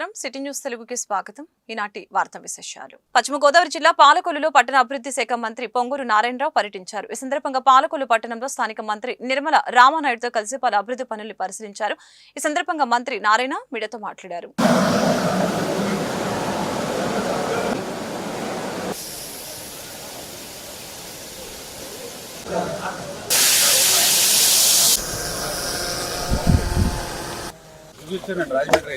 నమస్కారం. City news తెలుగుకి స్వాగతం. ఈనాటి వార్తా విశేషాలు. పశ్చిమ గోదావరి జిల్లా పాలకొల్లులో పట్టణ అభివృద్ధి శాఖ మంత్రి పొంగూరు నారాయణరావు పర్యటించారు. ఈ సందర్భంగా పాలకొల్లు పట్టణంలో స్థానిక మంత్రి నిర్మల రామానాయుడుతో కలిసి పలు అభివృద్ధి పనుల్ని పరిశీలించారు. ఈ సందర్భంగా మంత్రి నారాయణ మీడియాతో మాట్లాడారు. చూస్తానండి రాజమండ్రి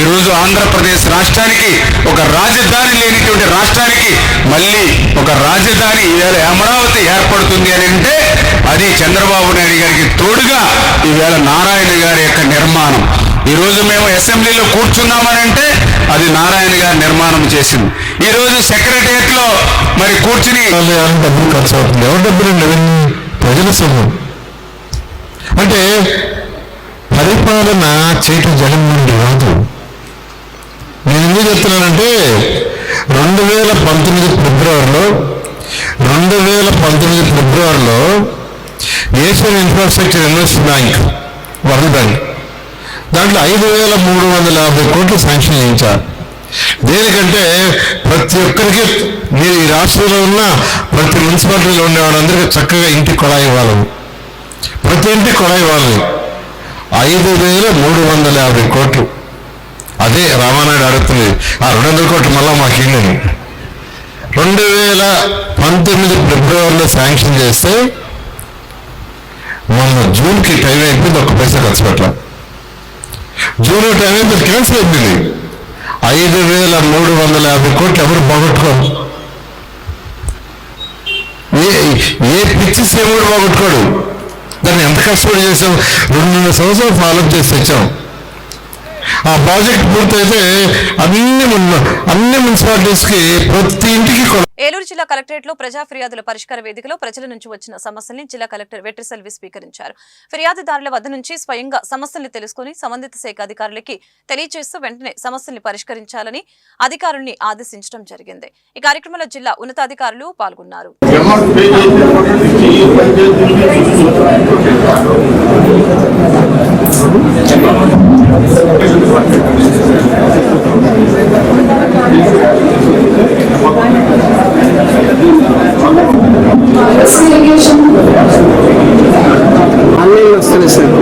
ఈరోజు ఆంధ్రప్రదేశ్ రాష్ట్రానికి ఒక రాజధాని లేనిటువంటి రాష్ట్రానికి మళ్ళీ ఒక రాజధాని ఈవేళ అమరావతి ఏర్పడుతుంది అని అంటే అది చంద్రబాబు నాయుడు గారికి తోడుగా ఈవేళ నారాయణ గారి యొక్క నిర్మాణం. ఈరోజు మేము అసెంబ్లీలో కూర్చున్నామనంటే అది నారాయణ గారి నిర్మాణం చేసింది. ఈరోజు సెక్రటరియట్లో మరి కూర్చుని డబ్బులు ఖర్చు అవుతుంది ఎవరి డబ్బులు ప్రజల సొమ్ము. అంటే పరిపాలన చేయటం జగన్ నుండి రాదు. నేను ఎందుకు చెప్తున్నానంటే రెండు వేల పంతొమ్మిది ఫిబ్రవరిలో రెండు వేల పంతొమ్మిది ఫిబ్రవరిలో Asian infrastructure invest bank world bank దాంట్లో ఐదు వేల మూడు వందల యాభై కోట్లు శాంక్షన్ చేయించారు దేనికంటే ప్రతి ఒక్కరికి మీరు ఈ రాష్ట్రంలో ఉన్న ప్రతి మున్సిపాలిటీలో ఉండే వాళ్ళందరికీ చక్కగా ఇంటి కొళాయి ఇవ్వాలి. ప్రతి ఇంటి కొళాయి ఇవ్వాలి. ఐదు వేల మూడు వందల యాభై కోట్లు. అదే రామానాయుడు అడుగుతుంది ఆ రెండు వందల కోట్లు మళ్ళీ మాకు ఇల్లు రెండు వేల పంతొమ్మిది ఫిబ్రవరిలో శాంక్షన్ చేస్తే మొన్న జూన్కి టైం అయిపోయింది ఒక పైసా ఖర్చు పెట్టాల. జూన్ టైం అయిపోయింది క్యాన్సిల్ అయిపోయింది. ఐదు వేల మూడు వందల యాభై కోట్లు ఎవరు పోగొట్టుకోరు ఏ ఏ పిచ్చి సేవుడు పోగొట్టుకోడు దాన్ని ఎంత కష్టపడి చేసాం రెండున్నర సంవత్సరాలు ఫాలోఅప్ చేసి వచ్చాం ఆ ప్రాజెక్ట్ పూర్తయితే అన్ని అన్ని మున్సిపాలిటీస్కి ప్రతి ఇంటికి ఏలూరు జిల్లా కలెక్టరేట్లో ప్రజా ఫిర్యాదుల పరిష్కార వేదికలో ప్రజల నుంచి వచ్చిన సమస్యల్ని జిల్లా కలెక్టర్ వెట్రి సెల్వి స్వీకరించారు. ఫిర్యాదుదారుల వద్ద నుంచి స్వయంగా సమస్యల్ని తెలుసుకుని సంబంధిత శాఖ అధికారులకి తెలియజేస్తూ వెంటనే సమస్యల్ని పరిష్కరించాలని అధికారుల్ని ఆదేశించడం జరిగింది. ఈ కార్యక్రమంలో జిల్లా ఉన్నతాధికారులు పాల్గొన్నారు అమౌంట్ పే చేసినప్పటి నుంచి ఈ పంచాయతీ ఆన్లైన్ వస్తుంది సార్.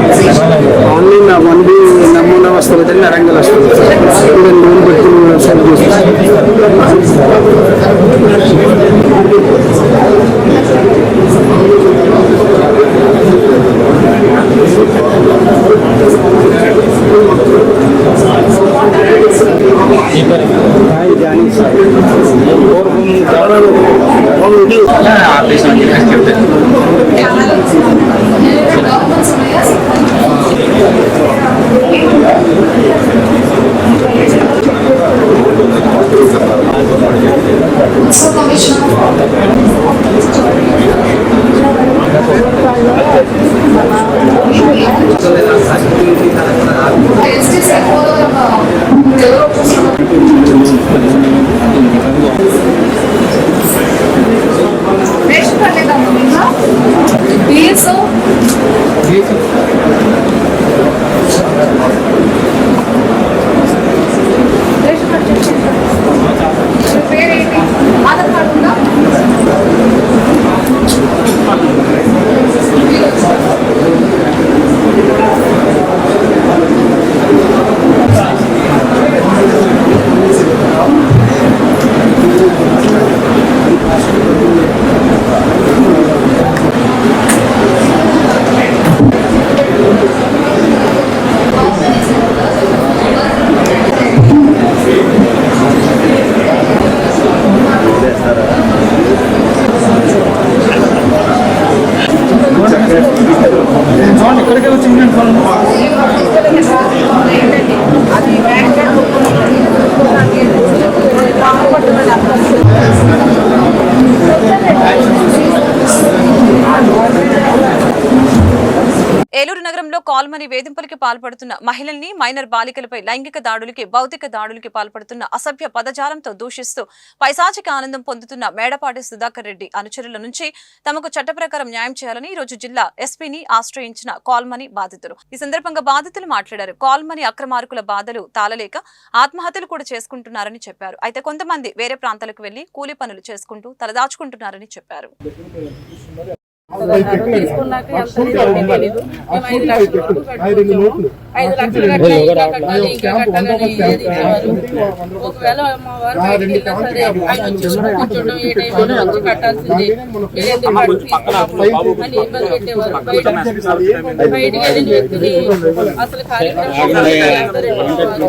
ఆన్లైన్ వన్ బి నమూనా వస్తుంది కానీ నరంగల్ వస్తుంది సార్. ఇక్కడ లోన్ పెట్టి సెండ్ చేస్తాం join sir ration call money వేధింపులకి పాల్పడుతున్న మహిళల్ని మైనర్ బాలికలపై లైంగిక దాడులకి భౌతిక దాడులకి పాల్పడుతున్న అసభ్య పదజాలంతో దూషిస్తూ పైశాచిక ఆనందం పొందుతున్న మేడపాటి సుధాకర్ రెడ్డి అనుచరుల నుంచి తమకు చట్ట న్యాయం చేయాలని ఈ రోజు జిల్లా ఎస్పీని ఆశ్రయించిన కాల్మని బాధితులు. ఈ సందర్భంగా బాధితులు మాట్లాడారు. కాల్మని అక్రమార్కుల బాధలు తాళలేక ఆత్మహత్యలు కూడా చేసుకుంటున్నారని చెప్పారు. అయితే కొంతమంది వేరే ప్రాంతాలకు వెళ్ళి కూలీ పనులు చేసుకుంటూ తలదాచుకుంటున్నారని చెప్పారు. తీసుకున్నాక ఎంత అయిందో తెలీదు. మేము ఐదు లక్షల వరకు కట్టుకుంటాము. ఐదు లక్షలు కట్టినా ఇంకా కట్టాలి ఇంకా కట్టాలని ఏది. ఒకవేళ మా వారు సరే ఆయన వచ్చి ఏ టైంలో వచ్చి కట్టాల్సిందే. మీరు ఎందుకు కట్టుకుంటున్నారు అని ఇబ్బంది పెట్టేవారు. బయట బయటికి వెళ్ళిన వ్యక్తిని అసలు కార్యక్రమం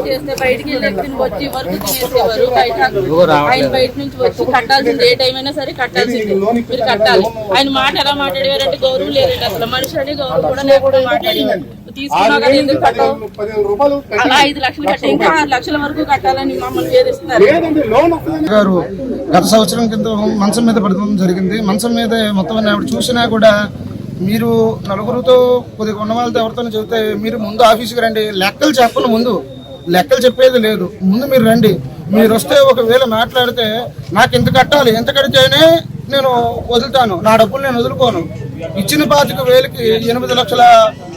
చేస్తే బయటికి వెళ్ళిన వ్యక్తిని వచ్చి వర్క్ చేసేవారు బయట ఆయన బయట నుంచి వచ్చి కట్టాల్సింది ఏ టైం అయినా సరే కట్టాల్సిందే. మీరు కట్టాలి. ఆయన మాట ఎలా మాట్లాడేవారంటే గౌరవం లేదండి అసలు. మనిషి అని గౌరవం కూడా లేకుండా మాట్లాడి తీసుకున్నా కదా ఎందుకు కట్టవు? అలా ఐదు లక్షలు కట్టి ఇంకా ఆరు లక్షల వరకు కట్టాలని మమ్మల్ని వేధిస్తున్నారు. గారు గత సంవత్సరం కింద మంచం మీద పడడం జరిగింది. మంచం మీద మొత్తం ఆవిడ చూసినా కూడా మీరు నలుగురితో కొద్దిగా ఉన్న వాళ్ళతో ఎవరితో చెబితే మీరు ముందు ఆఫీస్కి రండి. లెక్కలు చెప్పను ముందు. లెక్కలు చెప్పేది లేదు. ముందు మీరు రండి. మీరు వస్తే ఒకవేళ మాట్లాడితే నాకు ఎంత కట్టాలి? ఎంత కడితేనే నేను వదులుతాను. నా డబ్బులు నేను వదులుకోను. ఇచ్చిన పాతిక వేలకి ఎనిమిది లక్షల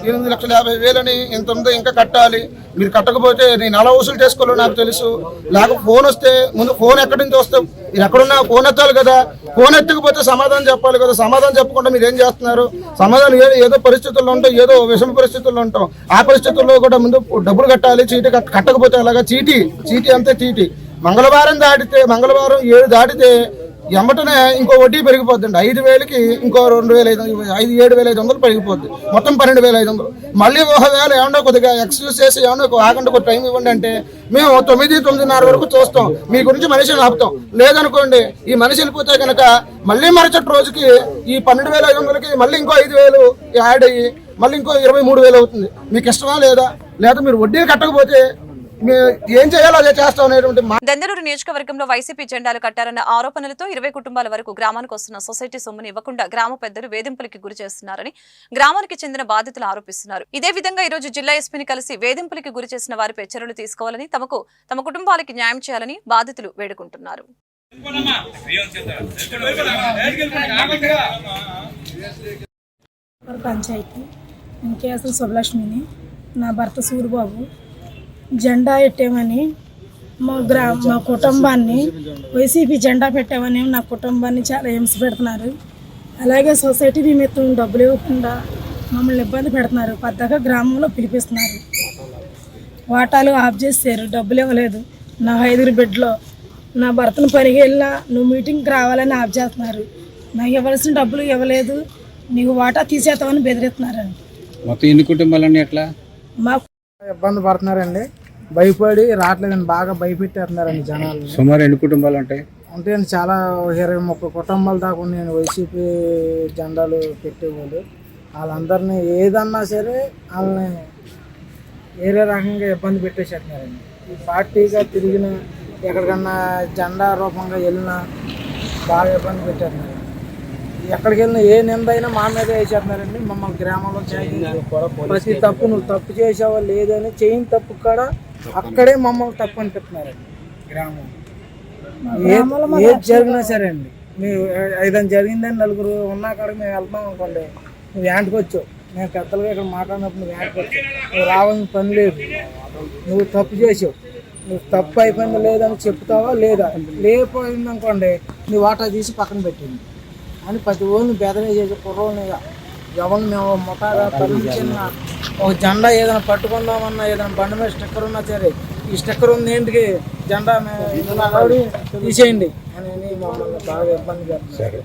ఎనిమిది లక్షల యాభై వేలని ఇంత ఉందో ఇంకా కట్టాలి. మీరు కట్టకపోతే నేను అలా వసూలు చేసుకోవాలో నాకు తెలుసు. లేక ఫోన్ వస్తే ముందు ఫోన్ ఎక్కడి నుంచి వస్తాం మీరు ఎక్కడున్నా ఫోన్ ఎత్తాలి కదా. ఫోన్ ఎత్తకపోతే సమాధానం చెప్పాలి కదా. సమాధానం చెప్పకుండా మీరు ఏం చేస్తున్నారు? సమాధానం ఏదో ఏదో పరిస్థితుల్లో ఉంటాం ఏదో విషమ పరిస్థితుల్లో ఉంటాం. ఆ పరిస్థితుల్లో కూడా ముందు డబ్బులు కట్టాలి చీటీ కట్టకపోతే అలాగా చీటీ చీటీ అంతే చీటీ. మంగళవారం దాటితే మంగళవారం ఏడు దాటితే ఎంబటనే ఇంకో వడ్డీ పెరిగిపోద్దండి. ఐదు వేలకి ఇంకో రెండు వేల ఐదు ఐదు ఏడు వేల ఐదు వందలు పెరిగిపోద్ది. మొత్తం పన్నెండు వేల ఐదు వందలు. మళ్ళీ ఒకవేళ ఏమన్నా కొద్దిగా ఎక్స్క్యూజ్ చేసి ఏమన్నా ఒక ఆగండి ఒక టైం ఇవ్వండి అంటే మేము తొమ్మిది తొమ్మిదిన్నర వరకు చూస్తాం. మీ గురించి మనిషిని ఆపుతాం. లేదనుకోండి ఈ మనిషి వెళ్ళిపోతే కనుక మళ్ళీ మరచటి రోజుకి ఈ పన్నెండు వేల ఐదు వందలకి మళ్ళీ ఇంకో ఐదు వేలు యాడ్ అయ్యి మళ్ళీ ఇంకో ఇరవై మూడు వేలు అవుతుంది. మీకు ఇష్టమా లేదా? లేదా మీరు వడ్డీ కట్టకపోతే ఏం చేయాలో అదే చేస్తాం అనేటువంటి మా దెందలూరు నియోజకవర్గంలో వైసీపీ జెండాలు కట్టారన్న ఆరోపణలతో ఇరవై కుటుంబాల వరకు గ్రామానికి వస్తున్న సొసైటీ సొమ్ముని ఇవ్వకుండా గ్రామ పెద్దలు వేధింపులకి గురి చేస్తున్నారని గ్రామానికి చెందిన బాధితులు ఆరోపిస్తున్నారు. ఇదే విధంగా ఈ రోజు జిల్లా ఎస్పీని కలిసి వేధింపులకి గురి చేసిన వారిపై చర్యలు తీసుకోవాలని తమకు తమ కుటుంబాలకి న్యాయం చేయాలని బాధితులు వేడుకుంటున్నారు. మరి పంచాయతీ నేను కేసుల శుభలక్ష్మిని నా భర్త సూరిబాబు జెండా పెట్టామని మా గ్రా మా కుటుంబాన్ని వైసీపీ జెండా పెట్టామని నా కుటుంబాన్ని చాలా హింస పెడుతున్నారు. అలాగే సొసైటీ నిమిత్తం డబ్బులు ఇవ్వకుండా మమ్మల్ని ఇబ్బంది పెడుతున్నారు. పెద్దగా గ్రామంలో పిలిపిస్తున్నారు. వాటాలు ఆఫ్ చేశారు డబ్బులు ఇవ్వలేదు. నా ఐదుగురు బిడ్డలో నా భర్తను పనికి వెళ్ళినా నువ్వు మీటింగ్కి రావాలని ఆఫ్ చేస్తున్నారు. నాకు ఇవ్వాల్సిన డబ్బులు ఇవ్వలేదు. నీకు వాటా తీసేస్తామని బెదిరిస్తున్నారండి. మొత్తం ఎన్ని కుటుంబాలన్నీ ఎట్లా మా ఇబ్బంది పడుతున్నారండి. భయపడి రావట్లేదండి బాగా భయపెట్టేస్తున్నారండి జనాలు. సుమారు ఎన్ని కుటుంబాలు ఉంటాయి? అంటే చాలా ఇరవై ముప్పై కుటుంబాల దాకా నేను వైసీపీ జెండాలు పెట్టేవాళ్ళు. వాళ్ళందరినీ ఏదన్నా సరే వాళ్ళని వేరే రకంగా ఇబ్బంది పెట్టేసేస్తున్నారండి. ఈ పార్టీగా తిరిగిన ఎక్కడికన్నా జెండా రూపంగా వెళ్ళినా బాగా ఇబ్బంది పెట్టేస్తున్నారు. ఎక్కడికి వెళ్ళినా ఏ నింద అయినా మా మీద వేసేస్తున్నారండి. మమ్మల్ని గ్రామంలో ప్రతి తప్పు నువ్వు తప్పు చేసావా లేదని చేయని తప్పు కూడా అక్కడే మమ్మల్ని తప్పు అనిపిస్తున్నారండి గ్రామం. ఏ- ఏది జరిగినా సరే అండి. మీరు ఏదైనా జరిగిందని నలుగురు ఉన్నా కాడ మేము వెళ్తాం అనుకోండి. నువ్వు యాంటికి వచ్చావు. మేము పెద్దలుగా ఇక్కడ మాట్లాడినప్పుడు నువ్వు వచ్చావు. నువ్వు రావాల్సిన పని లేదు. నువ్వు తప్పు చేసావు. నువ్వు తప్పు అయిపోయింది లేదని చెప్తావా లేదా? లేకపోయింది అనుకోండి నీ వాటా తీసి పక్కన పెట్టింది. అని ప్రతి ఊరిని బెదరే చేసే కుర్రోని ఎవరిని మేము ముఠాగా తరలించిన ఒక జెండా ఏదైనా పట్టుకుందామన్నా ఏదైనా బండి మీద స్టిక్కర్ ఉన్నా సరే ఈ స్టిక్కర్ ఉంది ఏంటికి? జెండా మే- ఇలా ఆవిడ తీసేయండి అని మమ్మల్ని బాగా ఇబ్బంది పెడుతున్నారు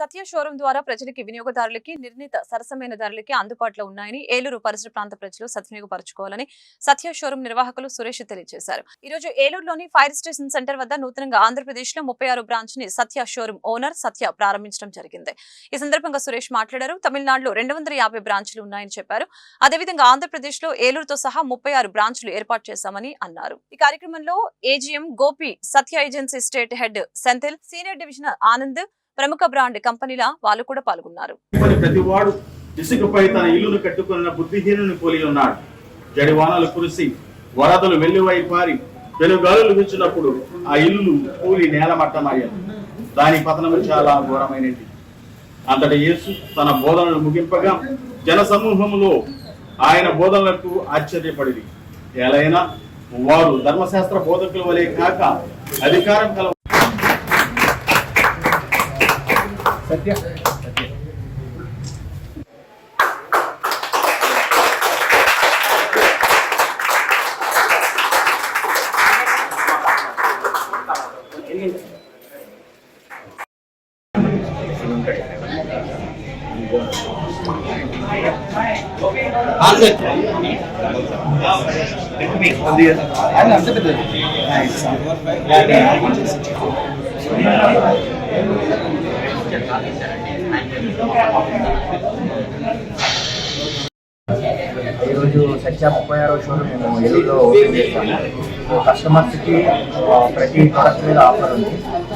సత్య షోరూం ద్వారా ప్రజలకి వినియోగదారులకి నిర్ణీత సరసమైన ధరలకి అందుబాటులో ఉన్నాయని ఏలూరు పరిసర ప్రాంత ప్రజలు సద్వినియోగపరచుకోవాలని సత్య షోరూం నిర్వాహకులు సురేష్ తెలియజేశారు. ఈ రోజు ఏలూరులోని ఫైర్ స్టేషన్ సెంటర్ వద్ద నూతనంగా ఆంధ్రప్రదేశ్లో ముప్పై ఆరు బ్రాంచ్ని సత్య షోరూం ఓనర్ సత్య ప్రారంభించడం జరిగింది. ఈ సందర్భంగా సురేష్ మాట్లాడారు. తమిళనాడులో రెండు వందల యాభై బ్రాంచ్లు ఉన్నాయని చెప్పారు. అదేవిధంగా ఆంధ్రప్రదేశ్లో ఏలూరుతో సహా ముప్పై ఆరు బ్రాంచ్లు ఏర్పాటు చేశామని అన్నారు. ఈ కార్యక్రమంలో AGM Gopi Satya agency state head Senthil senior divisional Anand ప్రముఖ బ్రాండ్ కంపెనీల వాళ్ళు కూడా పాల్గొన్నారు. మరి ఇసుకపై తన ఇల్లును కట్టుకున్న బుద్ధిహీనుని పోలి ఉన్నాడు. జడివానలు కురిసి వరదలు వెల్లువై పారి పెనుగాలులు వీచినప్పుడు ఆ ఇల్లు కూలి నేలమట్టమయ్యాయి దాని పతనము చాలా ఘోరమైనది. అంతటి యేసు తన బోధనలు ముగింపగా జన సమూహంలో ఆయన బోధనలకు ఆశ్చర్యపడింది ఎలా వారు ధర్మశాస్త్ర బోధకుల వలె కాక అధికారం కల ಸತ್ಯ ಸತ್ಯ I'm not ఈరోజు సత్య ముప్పై ఆరో షోరూమ్ మేము ఏలూరులో ఓపెన్ చేస్తాము కస్టమర్స్కి ప్రతి ప్రొడక్ట్ మీద ఆఫర్ ఉంది.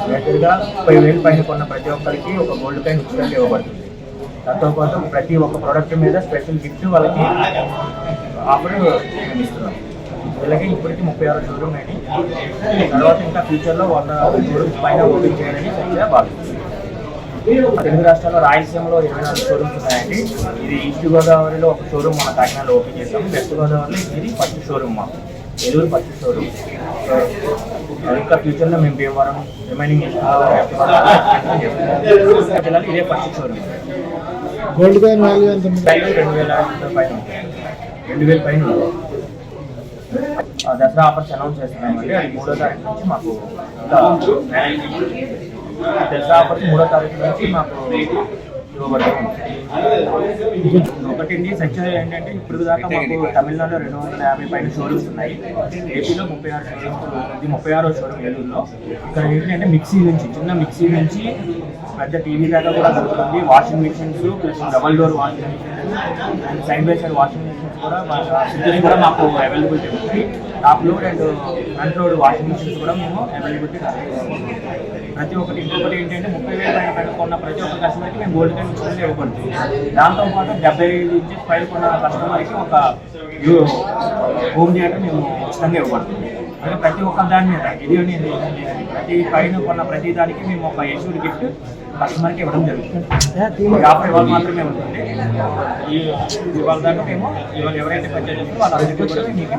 మేజర్గా ముప్పై వేలు పైన కొన్న ప్రతి ఒక్కరికి ఒక గోల్డ్ కాయిన్ ఉచితంగా ఇవ్వబడుతుంది. దాంతోపాటు ప్రతి ఒక్క ప్రోడక్ట్ మీద స్పెషల్ గిఫ్ట్ వాళ్ళకి ఆఫర్ మేము ఇస్తున్నాం ఇలాగే ఇప్పటికి ముప్పై ఆరు షోరూమ్ అని తర్వాత ఇంకా ఫ్యూచర్లో వంద షోరూమ్స్ పైన ఓపెన్ చేయాలని సత్య భావిస్తుంది తెలుగు రాష్ట్రాల్లో రాయలసీమలో ఇరవై నాలుగు షోరూమ్స్ ఉన్నాయండి? ఇది ఈస్ట్ గోదావరిలో ఒక షోరూమ్ మన కాకినాడలో ఓపెన్ చేస్తాం వెస్ట్ గోదావరిలో ఇది ఫస్ట్ షోరూమ్ మాకు. ఏలూరు ఫస్ట్ షోరూమ్ ఇంకా ఫ్యూచర్లో మేము భీమవరం రిమైనింగ్ జిల్లాలో ఇదే first showroom gold coin value ఎంత రెండు వేల పైన. రెండు వేల పైన దసరా ఆఫర్స్ అనౌన్స్ చేస్తున్నామండి. అది మూడో తారీఖు నుంచి మాకు దసరా మూడో తారీఖు నుంచి మాకు ఇవ్వబడుతుంది ఒకటి సత్యం ఏంటంటే ఇప్పుడు దాకా మాకు తమిళనాడులో రెండు వందల యాభై పైన షోరూమ్స్ ఉన్నాయి. ఏపీలో ముప్పై ఆరు షోరూమ్స్ ఇది ముప్పై ఆరో షోరూమ్ ఏలూరులో ఇక్కడ ఏంటంటే మిక్సీ నుంచి చిన్న మిక్సీ నుంచి పెద్ద టీవీ దాకా కూడా దొరుకుతుంది. Washing machines plus double door washing machines and side by side washing machines కూడా సిద్ధం కూడా మాకు అవైలబిలిటీ ఉంది top load and front load washing machines కూడా మేము అవైలబిలిటీ ప్రతి ఒక్కటి ఇంకొకటి ఏంటంటే ముప్పై వేల పైన పెట్టుకున్న ప్రతి ఒక్క కస్టమర్కి మేము గోల్డ్ కార్డ్ ఉచితంగా ఇవ్వబడుతుంది దాంతోపాటు డెబ్బై ఐదు ఇంచెస్ పైన కొన్న కస్టమర్కి ఒక హోమ్ థియేటర్ మేము ఉచితంగా ఇవ్వబడుతుంది అంటే ప్రతి ఒక్క దాని మీద ఇది అని ప్రతి పైన కొన్న ప్రతి దానికి మేము ఒక యశుడి గిఫ్ట్ కస్టమర్కి ఇవ్వడం జరుగుతుంది. యాభై వాళ్ళు మాత్రమే ఉంటుంది ఈ ఇవాళ దాకా మేము ఇవాళ ఎవరైతే పర్చేజ్ చేస్తారో వాళ్ళందరికీ కూడా మీకు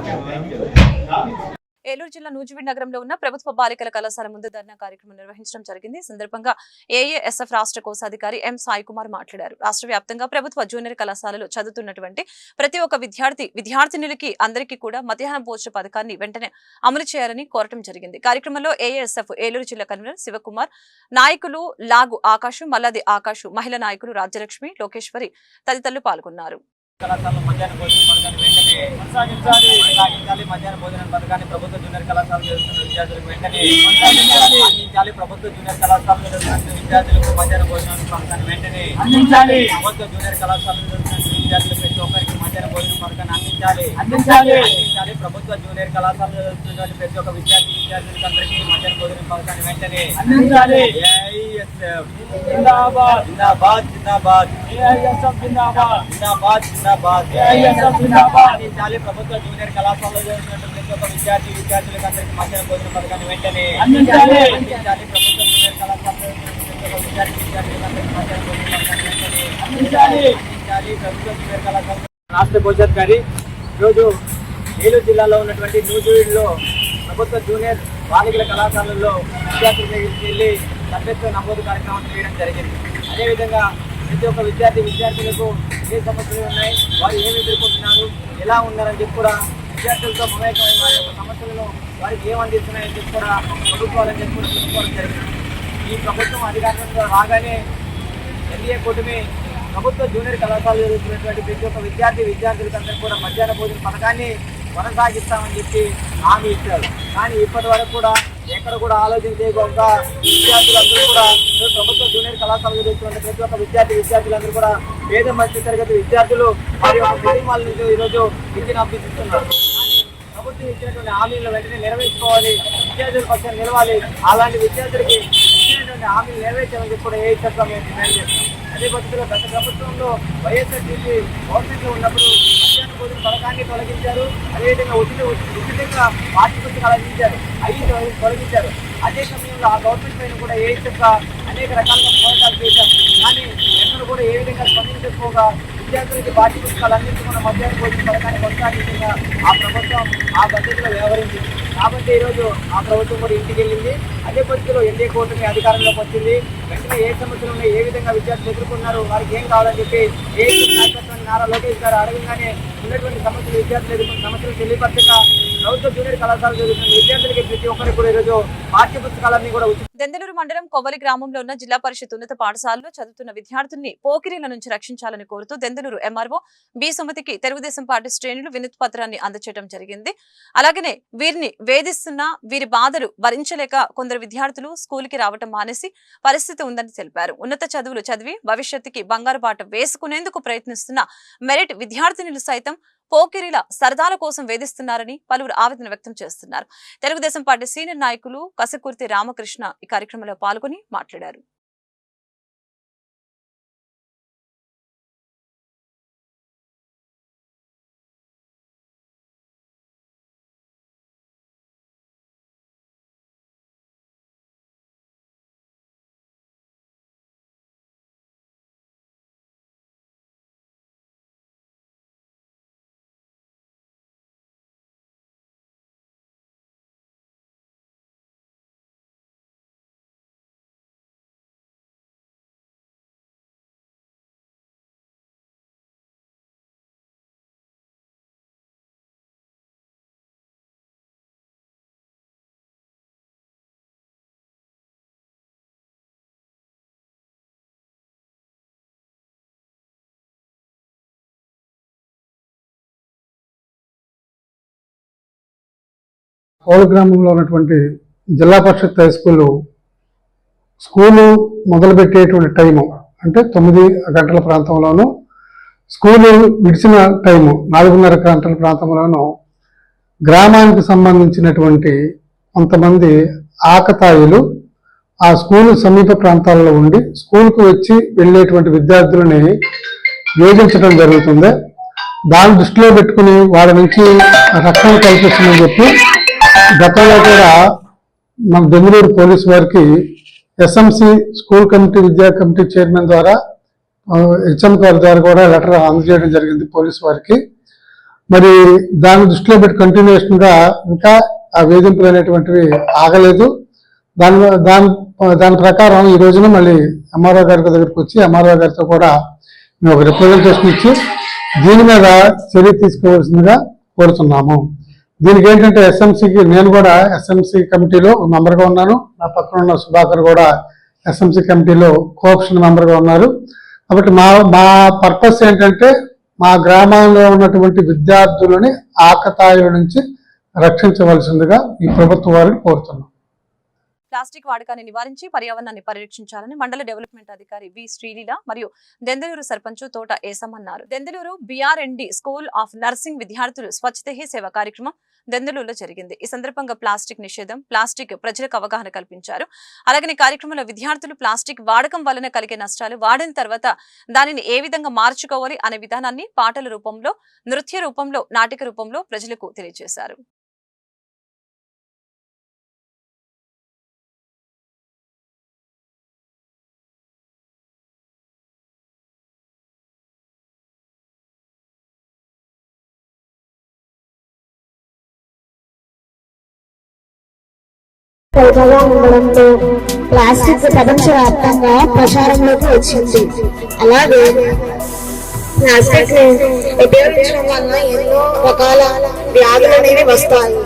ఏలూరు జిల్లా నూజివీడ్ నగరంలో ఉన్న ప్రభుత్వ బాలికల కళాశాల ముందు ధర్నా కార్యక్రమం నిర్వహించడం జరిగింది. సందర్భంగా ఏఏఎస్ఎఫ్ రాష్ట్ర కోశాధికారి ఎం సాయి కుమార్ మాట్లాడారు. రాష్ట్ర వ్యాప్తంగా ప్రభుత్వ జూనియర్ కళాశాలలో చదువుతున్నటువంటి ప్రతి ఒక్క విద్యార్థి విద్యార్థినులకి అందరికీ కూడా మధ్యాహ్న భోజన పథకాన్ని వెంటనే అమలు చేయాలని కోరటం జరిగింది. కార్యక్రమంలో ఏఏఎస్ఎఫ్ ఏలూరు జిల్లా కన్వీనర్ శివకుమార్ నాయకులు లాగు ఆకాశం మల్లాది ఆకాశం మహిళా నాయకులు రాజ్యలక్ష్మి లోకేశ్వరి తదితరులు పాల్గొన్నారు. కళాశాలలో మధ్యాహ్న భోజన పథకాన్ని వెంటనే కొనసాగించాలి. కొనసాగించాలి. మధ్యాహ్న భోజన పథకాన్ని ప్రభుత్వ జూనియర్ కళాశాల చదువుతున్న విద్యార్థులకు వెంటనే కొనసాగించాలి. ప్రభుత్వ జూనియర్ కళాశాల చదువుతున్న విద్యార్థులకు మధ్యాహ్న భోజన పథకాన్ని వెంటనే అందించాలి. ప్రభుత్వ జూనియర్ కళాశాల చదువుతున్న విద్యార్థులకు ప్రతి ఒక్కరికి మధ్యాహ్న భోజన పథకాన్ని అందించాలి. అందించాలి. అందించాలి. ప్రభుత్వ జూనియర్ కళాశాల చదువుతున్న ప్రతి ఒక్క విద్యార్థి విద్యార్థులకు అందరికీ మధ్యాహ్న భోజన పథకాన్ని వెంటనే అందించాలి. జిందాబాద్. జిందాబాద్ జిందాబాద్. ఏఐఎస్ఎఫ్ జిందాబాద్. జిందాబాద్ జిందాబాద్. ఏఐఎస్ఎఫ్ జిందాబాద్. అందించాలి. ప్రభుత్వ జూనియర్ కళాశాలలో చదువుతున్న ప్రతి ఒక్క విద్యార్థి విద్యార్థులకు అందరికీ మధ్యాహ్న భోజన పథకాన్ని వెంటనే అందించాలి. అందించాలి. ప్రభుత్వ జూనియర్ కళాశాలలో విద్యార్థి విద్యార్థులకు అందరికీ మధ్యాహ్న భోజన పథకాన్ని వెంటనే అందించాలి. అందించాలి. ప్రభుత్వ జూనియర్ కళాశాల రాష్ట్ర కోశాధికారి ఈరోజు ఏలూరు జిల్లాలో ఉన్నటువంటి నూజివీడులో ప్రభుత్వ జూనియర్ బాలికల కళాశాలల్లో విద్యార్థుల దగ్గరికి వెళ్ళి సభ్యత్వ నమోదు కార్యక్రమం చేయడం జరిగింది. అదేవిధంగా ప్రతి ఒక్క విద్యార్థి విద్యార్థులకు ఏ సమస్యలు ఉన్నాయి వారు ఏమి ఎదుర్కొంటున్నారు ఎలా ఉన్నారని చెప్పి కూడా విద్యార్థులతో మమేకమైన వారి యొక్క సమస్యలను వారికి ఏమందిస్తున్నాయని చెప్పి కూడా ప్రభుత్వాలని చెప్పి కూడా తెలుసుకోవడం జరిగింది. ఈ ప్రభుత్వం అధికారంలో రాగానే ఎన్డీఏ కూటమి ప్రభుత్వ జూనియర్ కళాశాలలో జరుగుతున్నటువంటి ప్రతి ఒక్క విద్యార్థి విద్యార్థులకు అందరూ కూడా మధ్యాహ్న భోజన పథకాన్ని కొనసాగిస్తామని చెప్పి హామీ ఇచ్చారు. కానీ ఇప్పటి వరకు కూడా ఎక్కడ కూడా ఆలోచన చేయకుండా విద్యార్థులందరూ కూడా ప్రభుత్వ జూనియర్ కళాశాల జరుగుతున్న ప్రతి ఒక్క విద్యార్థి విద్యార్థులందరూ కూడా పేద మధ్య తరగతి విద్యార్థులు వారి యొక్క కుటుంబాల నుంచి ఈరోజు విద్యను అభ్యసిస్తున్నారు కానీ ప్రభుత్వం ఇచ్చినటువంటి హామీలను వెంటనే నెరవేర్చుకోవాలి విద్యార్థుల పక్షాన్ని నిలవాలి. అలాంటి విద్యార్థులకి ఇచ్చినటువంటి హామీలు నెరవేర్చాలని చెప్పి కూడా ఏ చట్టం మేము డిమాండ్ చేస్తాం అదే పద్ధతిలో గత ప్రభుత్వంలో వైఎస్ఆర్సీపీ గవర్నమెంట్లో ఉన్నప్పుడు మధ్యాహ్న భోజన పథకాన్ని తొలగించారు. అదేవిధంగా ఉచిత ఉచితంగా పాఠ్య పుస్తకాలు అందించారు. అవి తొలగించారు. అదే సమయంలో ఆ గవర్నమెంట్ పైన కూడా ఏ యొక్క అనేక రకాలుగా పోరాటాలు చేశారు. కానీ ఎక్కడ కూడా ఏ విధంగా స్పందించకపోగా విద్యార్థులకి పాఠ్యపుస్తకాలు అందించుకున్న మధ్యాహ్న భోజన పథకాన్ని కొనసాగించగా ఆ ప్రభుత్వం ఆ పద్ధతిలో వ్యవహరించింది. కాబట్టి ఈరోజు ఆ ప్రభుత్వం కూడా ఇంటికి వెళ్ళింది. అదే పరిస్థితిలో ఎన్డీఏ కూటమి అధికారంలోకి వచ్చింది. వెంటనే ఏ సమస్యలు ఉన్నాయి ఏ విధంగా విద్యార్థులు ఎదుర్కొన్నారు వారికి ఏం కావాలని చెప్పి ఏ నాయకత్వాన్ని నారా లోకేష్ గారు అడగగానే ఉన్నటువంటి సమస్యలు విద్యార్థులు ఎదుర్కొన్న సమస్యలు తెలియపరచగా ప్రభుత్వ జూనియర్ కళాశాల చదువుతున్న విద్యార్థులకి ప్రతి ఒక్కరికి కూడా ఈరోజు పాఠ్య పుస్తకాలన్నీ కూడా దెందలూరు మండలం కొవ్వలి గ్రామంలో ఉన్న జిల్లా పరిషత్ ఉన్నత పాఠశాలలో చదువుతున్న విద్యార్థుల్ని పోకిరీల నుంచి రక్షించాలని కోరుతూ దెందలూరు ఎంఆర్ఓ బి సుమతికి తెలుగుదేశం పార్టీ శ్రేణులు వినతి పత్రాన్ని అందచేయడం జరిగింది. అలాగనే వీరిని వేధిస్తున్న వీరి బాధలు భరించలేక కొందరు విద్యార్థులు స్కూల్కి రావటం మానేసి పరిస్థితి ఉందని తెలిపారు. ఉన్నత చదువులు చదివి భవిష్యత్తుకి బంగారు బాట వేసుకునేందుకు ప్రయత్నిస్తున్న మెరిట్ విద్యార్థినులు సైతం పోకిరిల సరదాల కోసం వేధిస్తున్నారని పలువురు ఆవేదన వ్యక్తం చేస్తున్నారు. తెలుగుదేశం పార్టీ సీనియర్ నాయకులు కసకుర్తి రామకృష్ణ ఈ కార్యక్రమంలో పాల్గొని మాట్లాడారు. పౌల గ్రామంలో ఉన్నటువంటి Zilla Parishad high school school మొదలుపెట్టేటువంటి time అంటే తొమ్మిది గంటల ప్రాంతంలోను స్కూలు విడిచిన టైము నాలుగున్నర గంటల ప్రాంతంలోను గ్రామానికి సంబంధించినటువంటి కొంతమంది ఆకతాయిలు ఆ స్కూలు సమీప ప్రాంతాల్లో ఉండి స్కూల్కు వచ్చి వెళ్ళేటువంటి విద్యార్థులని వేధించడం జరుగుతుంది. దాన్ని దృష్టిలో పెట్టుకుని వాళ్ళ నుంచి రక్షణ కల్పిస్తుందని చెప్పి గతంలో కూడా మన బెంగళూరు పోలీస్ వారికి ఎస్ఎంసి స్కూల్ కమిటీ విద్యా కమిటీ చైర్మన్ ద్వారా హెచ్ఎం గారి ద్వారా కూడా లెటర్ అందజేయడం జరిగింది పోలీస్ వారికి. మరి దాన్ని దృష్టిలో పెట్టి కంటిన్యూషన్గా ఇంకా ఆ వేధింపులు అనేటువంటివి ఆగలేదు. దాని దాని దాని ప్రకారం ఈ రోజున మళ్ళీ ఎంఆర్ఓ గారి దగ్గరికి వచ్చి ఎంఆర్ఓ గారితో కూడా మేము ఒక రిప్రజెంటేషన్ ఇచ్చి దీని మీద చర్య తీసుకోవాల్సిందిగా కోరుతున్నాము. దీనికి ఏంటంటే ఎస్ఎంసీకి నేను కూడా ఎస్ఎంసీ కమిటీలో మెంబర్గా ఉన్నాను. నా పక్కన ఉన్న సుధాకర్ కూడా ఎస్ఎంసీ కమిటీలో కోఆప్షన్ మెంబర్గా ఉన్నారు. కాబట్టి మా మా పర్పస్ ఏంటంటే మా గ్రామంలో ఉన్నటువంటి విద్యార్థులని ఆకతాయిల నుంచి రక్షించవలసిందిగా ఈ ప్రభుత్వం వారిని కోరుతున్నాం. ప్లాస్టిక్ వాడకాన్ని నివారించి పర్యావరణాన్ని పరిరక్షించాలని మండల డెవలప్మెంట్ అధికారి వి శ్రీలీల మరియు దెందలూరు సర్పంచ్ తోట ఏసం అన్నారు. Denduluru BRMD school of nursing విద్యార్థులు స్వచ్ఛతే సేవ కార్యక్రమం దెందలూరులో జరిగింది. ఈ సందర్భంగా ప్లాస్టిక్ నిషేధం ప్లాస్టిక్ ప్రజలకు అవగాహన కల్పించారు. అలాగే కార్యక్రమంలో విద్యార్థులు ప్లాస్టిక్ వాడకం వలన కలిగే నష్టాలు వాడిన తర్వాత దానిని ఏ విధంగా మార్చుకోవాలి అనే విధానాన్ని పాటల రూపంలో నృత్య రూపంలో నాటిక రూపంలో ప్రజలకు తెలియజేశారు. ఎక్కువగా ఉండడంతో ప్లాస్టిక్ ప్రపంచవ్యాప్తంగా ప్రచారంలోకి వచ్చింది. అలాగే ప్లాస్టిక్ ఉపయోగించడం వల్ల ఎన్నో రకాల వ్యాధులు అనేవి వస్తాయి.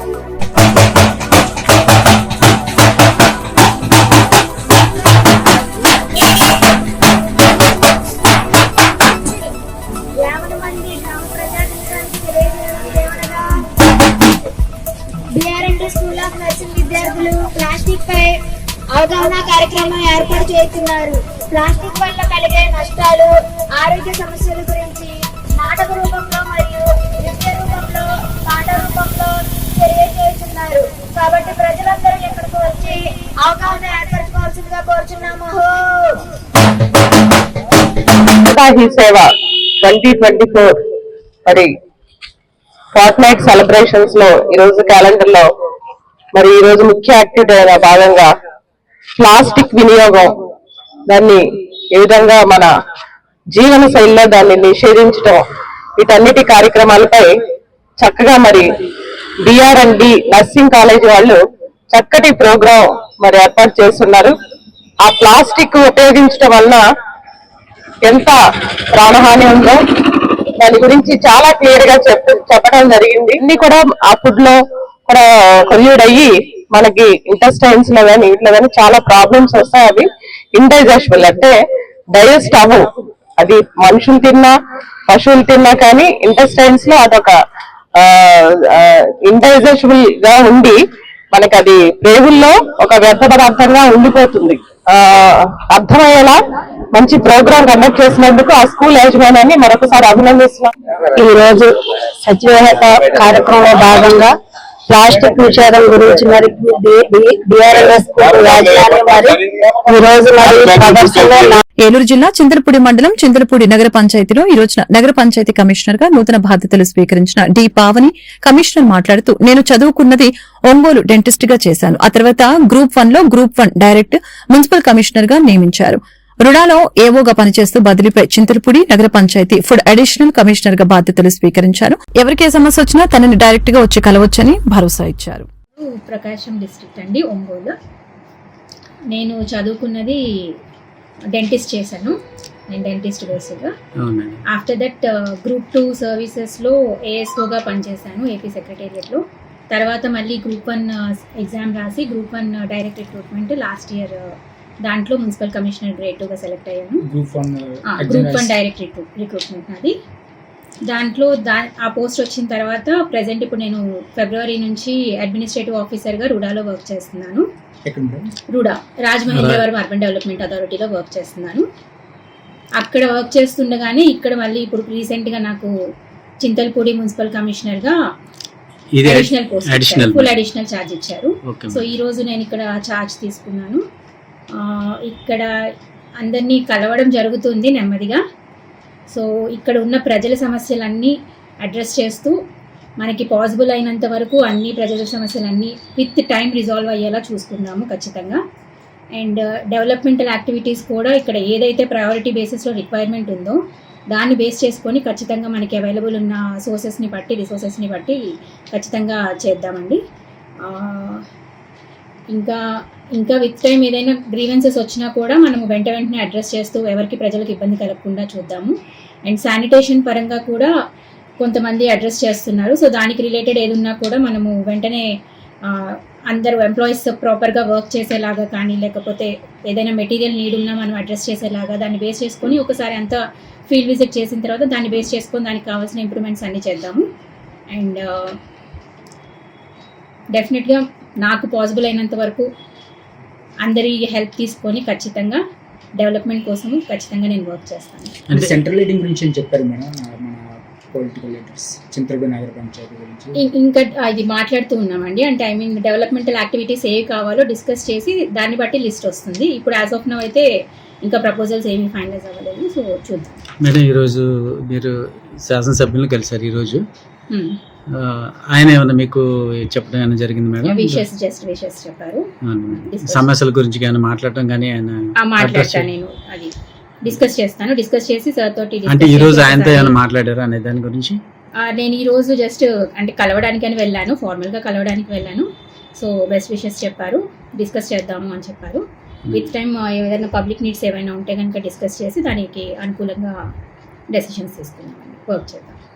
విద్యార్థులు ప్లాస్టిక్ పై అవగాహన కార్యక్రమం ఏర్పాటు చేస్తున్నారు. ప్లాస్టిక్ వల్ల కలిగే నష్టాలు ఆరోగ్య సమస్యల గురించి నాటక రూపంలో మరియు నృత్య రూపంలో పాట రూపంలో తెలియజేస్తున్నారు. కాబట్టి ప్రజలందరూ ఇక్కడికి వచ్చి అవగాహన ఏర్పరచుకోవాల్సిందిగా కోరుచున్నాము. సేవ ట్వంటీ ట్వంటీ ఫోర్. మరి ఫార్ట్ నైట్ సెలబ్రేషన్స్లో ఈ రోజు క్యాలెండర్లో మరి ఈ రోజు ముఖ్య యాక్టివిటీ భాగంగా ప్లాస్టిక్ వినియోగం దాన్ని ఏ విధంగా మన జీవన శైలిలో దాన్ని నిషేధించడం వీటన్నిటి కార్యక్రమాలపై చక్కగా మరి BR and D nursing college వాళ్ళు చక్కటి ప్రోగ్రాం మరి ఏర్పాటు చేస్తున్నారు. ఆ ప్లాస్టిక్ ఉపయోగించడం వలన ఎంత ప్రాణహాని ఉందో దాని గురించి చాలా క్లియర్గా చెప్ప చెప్పడం జరిగింది. ఇన్ని కూడా ఆ ఫుడ్లో అక్కడ కొల్యూడ్ అయ్యి మనకి ఇంటెస్టైన్స్లో కానీ వీటిలో కానీ చాలా ప్రాబ్లమ్స్ వస్తాయి అవి. ఇండైజెషబుల్ అంటే డైజెస్ట్ అవ్వవు అది మనుషులు తిన్నా పశువులు తిన్నా కానీ ఇంటెస్టైన్స్లో అదొక ఇండైజెషబుల్గా ఉండి మనకి అది ప్రేగుల్లో ఒక వ్యర్థ పదార్థంగా ఉండిపోతుంది. ఆ అర్థమయ్యేలా మంచి ప్రోగ్రామ్ కండక్ట్ చేసినందుకు ఆ స్కూల్ యాజమాన్యాన్ని మరొకసారి అభినందిస్తున్నాం. ఈ రోజు సచివేత కార్యక్రమంలో భాగంగా ప్లాస్టిక్ నిషేధం గురించి మరి డిఆర్ఎల్ఎస్ ఈ రోజు మరి ఏలూరు జిల్లా చింతలపూడి మండలం చింతలపూడి నగర పంచాయతీలో ఈ రోజున నగర పంచాయతీ కమిషనర్గా నూతన బాధ్యతలు స్వీకరించిన డి పావని కమిషనర్ మాట్లాడుతూ నేను చదువుకున్నది ఒంగోలు డెంటిస్ట్గా చేశాను. ఆ తర్వాత గ్రూప్ వన్లో గ్రూప్ వన్ డైరెక్ట్ మున్సిపల్ కమిషనర్గా నియమించారు. రుడాలో ఏవోగా పనిచేస్తూ బదిలీపై చింతలపూడి నగర పంచాయతీ ఫుడ్ అడిషనల్ కమిషనర్గా బాధ్యతలు స్వీకరించారు. ఎవరికి ఏ సమస్య వచ్చినా తనని డైరెక్ట్గా వచ్చి కలవచ్చని భరోసా ఇచ్చారు. ప్రకాశం డిస్ట్రిక్ట్ అండి ఒంగోలు. నేను చదువుకున్నది డెంటిస్ట్ చేశాను. నేను డెంటిస్ట్ బేసిక్గా ఆఫ్టర్ దట్ గ్రూప్ టూ సర్వీసెస్లో ఏఎస్ఓగా పనిచేశాను ఏపీ సెక్రటేరియట్లో తర్వాత మళ్ళీ గ్రూప్ వన్ ఎగ్జామ్ రాసి group one direct recruitment last year దాంట్లో మున్సిపల్ కమిషనర్ గ్రేడ్ టూగా సెలెక్ట్ అయ్యాను. Group one group one direct recruitment నాది. దాంట్లో దా ఆ పోస్ట్ వచ్చిన తర్వాత ప్రజెంట్ ఇప్పుడు నేను ఫిబ్రవరి నుంచి అడ్మినిస్ట్రేటివ్ ఆఫీసర్గా రుడాలో వర్క్ చేస్తున్నాను. రుడా రాజమహేంద్రవరం అర్బన్ డెవలప్మెంట్ అథారిటీలో వర్క్ చేస్తున్నాను. అక్కడ వర్క్ చేస్తుండగానే ఇక్కడ మళ్ళీ ఇప్పుడు రీసెంట్గా నాకు చింతలపూడి మున్సిపల్ కమిషనర్గా additional post. Full additional charge ఇచ్చారు. సో ఈ రోజు నేను ఇక్కడ ఛార్జ్ తీసుకున్నాను. ఇక్కడ అందరినీ కలవడం జరుగుతుంది నెమ్మదిగా. సో ఇక్కడ ఉన్న ప్రజల సమస్యలన్నీ అడ్రస్ చేస్తూ మనకి పాసిబుల్ అయినంత వరకు అన్ని ప్రజల సమస్యలన్నీ విత్ టైం రిజాల్వ్ అయ్యేలా చూసుకుందాము ఖచ్చితంగా. అండ్ డెవలప్మెంటల్ యాక్టివిటీస్ కూడా ఇక్కడ ఏదైతే ప్రయారిటీ బేసిస్లో రిక్వైర్మెంట్ ఉందో దాన్ని బేస్ చేసుకొని ఖచ్చితంగా మనకి అవైలబుల్ ఉన్న సోర్సెస్ని బట్టి రిసోర్సెస్ని బట్టి ఖచ్చితంగా చేద్దామండి. ఇంకా ఇంకా విత్ టైం ఏదైనా గ్రీవెన్సెస్ వచ్చినా కూడా మనం వెంట వెంటనే అడ్రస్ చేస్తూ ఎవరికి ప్రజలకు ఇబ్బంది కలగకుండా చూద్దాము. అండ్ శానిటేషన్ పరంగా కూడా కొంతమంది అడ్రస్ చేస్తున్నారు. సో దానికి రిలేటెడ్ ఏదున్నా కూడా మనము వెంటనే అందరూ ఎంప్లాయీస్ ప్రాపర్గా వర్క్ చేసేలాగా కానీ లేకపోతే ఏదైనా మెటీరియల్ నీడ్ ఉన్నా మనం అడ్రస్ చేసేలాగా దాన్ని బేస్ చేసుకొని ఒకసారి అంతా ఫీల్డ్ విజిట్ చేసిన తర్వాత దాన్ని బేస్ చేసుకొని దానికి కావాల్సిన ఇంప్రూవ్మెంట్స్ అన్నీ చేద్దాము. అండ్ డెఫినెట్గా uh, నాకు పాసిబుల్ అయినంత వరకు అందరి హెల్ప్ తీసుకొని ఖచ్చితంగా డెవలప్మెంట్ కోసము ఖచ్చితంగా నేను వర్క్ చేస్తాను. అంటే సెంట్రల్ లీడింగ్ గురించి ఏం చెప్పారు మేడం? మన పొలిటికల్ లీడర్స్ చింతలపూడి నగర పంచాయతీ గురించి. ఇంకా అది మాట్లాడుతూ ఉన్నామండి. అంటే ఐ మీన్ డెవలప్మెంటల్ యాక్టివిటీస్ ఏవి కావాలో డిస్కస్ చేసి దాన్ని బట్టి లిస్ట్ వస్తుంది. ఇప్పుడు యాజ్ ఆఫ్ నవ్ అయితే ఇంకా ప్రపోజల్స్ ఏమీ ఫైనలైజ్ అవ్వలేదు. సో చూద్దాం. మేడం ఈరోజు మీరు శాసనసభ్యులను కలిశారు ఈరోజు. ఆయన ఏమన్నా మీకు చెప్పడం ఏమైనా జరిగింది మేడం? విషెస్ జస్ట్ విషెస్ చెప్పారు. సమస్యల గురించి కానీ మాట్లాడటం కానీ ఆయన. నేను. అది డిస్కస్ చేస్తాను. డిస్కస్ చేసి సార్ తోటి అంటే ఈ రోజు ఆయనతో ఏమైనా మాట్లాడారా అనే దాని గురించి? నేను ఈ రోజు జస్ట్ అంటే కలవడానికి అని వెళ్ళాను. ఫార్మల్గా కలవడానికి వెళ్ళాను. సో బెస్ట్ విషెస్ చెప్పారు. డిస్కస్ చేద్దాము అని చెప్పారు. విత్ టైం ఏదైనా పబ్లిక్ నీడ్స్ ఏమైనా ఉంటే కనుక డిస్కస్ చేసి దానికి అనుకూలంగా డెసిషన్స్ తీసుకున్నాం వర్క్ చేద్దాం.